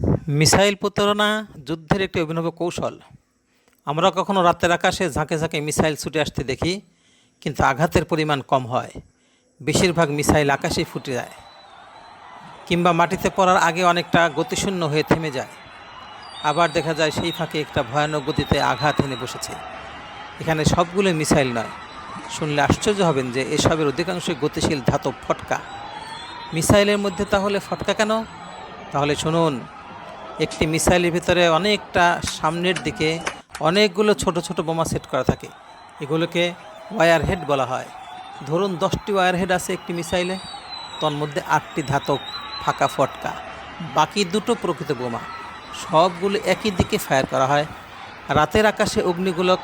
Missile প্রতারণা যুদ্ধের একটি অভিনব কৌশল। আমরা কখনো রাতের আকাশে ঝাঁকে ঝাঁকে মিসাইল ছুটে আসতে দেখি, কিন্তু আঘাতের পরিমাণ কম হয়। বেশিরভাগ মিসাইল আকাশেই ফুটে যায়, কিংবা মাটিতে পড়ার আগে অনেকটা গতিশূন্য হয়ে থেমে যায়। আবার দেখা যায় সেই ফাঁকে একটা ভয়ানক গতিতে আঘাত এনে বসেছে। এখানে সবগুলো মিসাইল নয়। শুনলে আশ্চর্য হবেন যে এসবের অধিকাংশই গতিশীল ধাতব ফটকা। মিসাইলের মধ্যে তাহলে ফটকা কেন? তাহলে শুনুন একটি মিসাইলের ভিতরে অনেকটা সামনের দিকে অনেকগুলো ছোট ছোট বোমা সেট করা থাকে। এগুলোকে ওয়ার হেড বলা হয়। ধরুন, দশটি ওয়ার হেড আছে একটি মিসাইলে। তন্মধ্যে আটটি ধাতব ফাঁকা ফটকা। বাকি দুটো প্রকৃত বোমা। সবগুলো একই দিকে ফায়ার করা হয়। রাতের আকাশে অগ্নিগোলক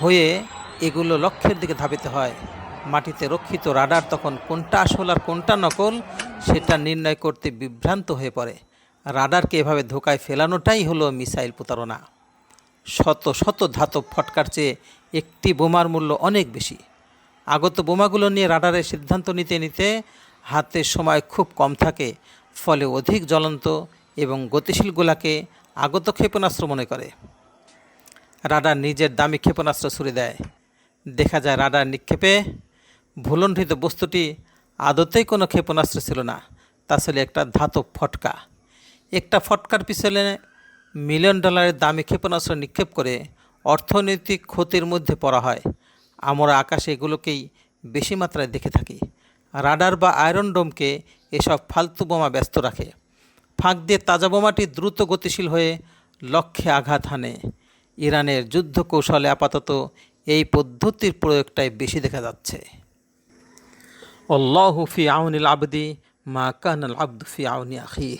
হয়ে এগুলো লক্ষ্যের দিকে ধাবিত হয়। মাটিতে রক্ষিত রাডার তখন কোনটা আসল আর কোনটা নকল, সেটা নির্ণয় করতে বিভ্রান্ত হয়ে পড়ে। রাডারকে এভাবে ধোকায় ফেলানোটাই হলো মিসাইল প্রতারণা। শত শত ধাতব ফটকার চেয়ে একটি বোমার মূল্য অনেক বেশি। আগত বোমাগুলো নিয়ে রাডারের সিদ্ধান্ত নিতে নিতে হাতে সময় খুব কম থাকে, ফলে অধিক জ্বলন্ত এবং গতিশীল গোলাকে আগত ক্ষেপণাস্ত্র মনে করে। রাডার নিজের দামি ক্ষেপণাস্ত্র ছুড়ে দেয়। দেখা যায় রাডার নিক্ষেপে ভুলণ্ঠিত বস্তুটি আদতেই কোনো ক্ষেপণাস্ত্র ছিল না, তা ছিল একটা ধাতব ফটকা। একটা ফটকার পিছনে মিলিয়ন ডলারের দামি ক্ষেপণাস্ত্র নিক্ষেপ করে অর্থনৈতিক ক্ষতির মধ্যে পড়া হয়। আমরা আকাশে এগুলোকেই বেশি মাত্রায় দেখে থাকি। রাডার বা আয়রন ডোমকে এসব ফালতু বোমা ব্যস্ত রাখে। ফাঁক দিয়ে তাজা বোমাটি দ্রুত গতিশীল হয়ে লক্ষ্যে আঘাত হানে। ইরানের যুদ্ধ কৌশলে আপাতত এই পদ্ধতির প্রয়োগটাই বেশি দেখা যাচ্ছে। অল্লাহ ফি আউনিল আবদি মা কান আল আব্দু ফি আউনি আখিহ।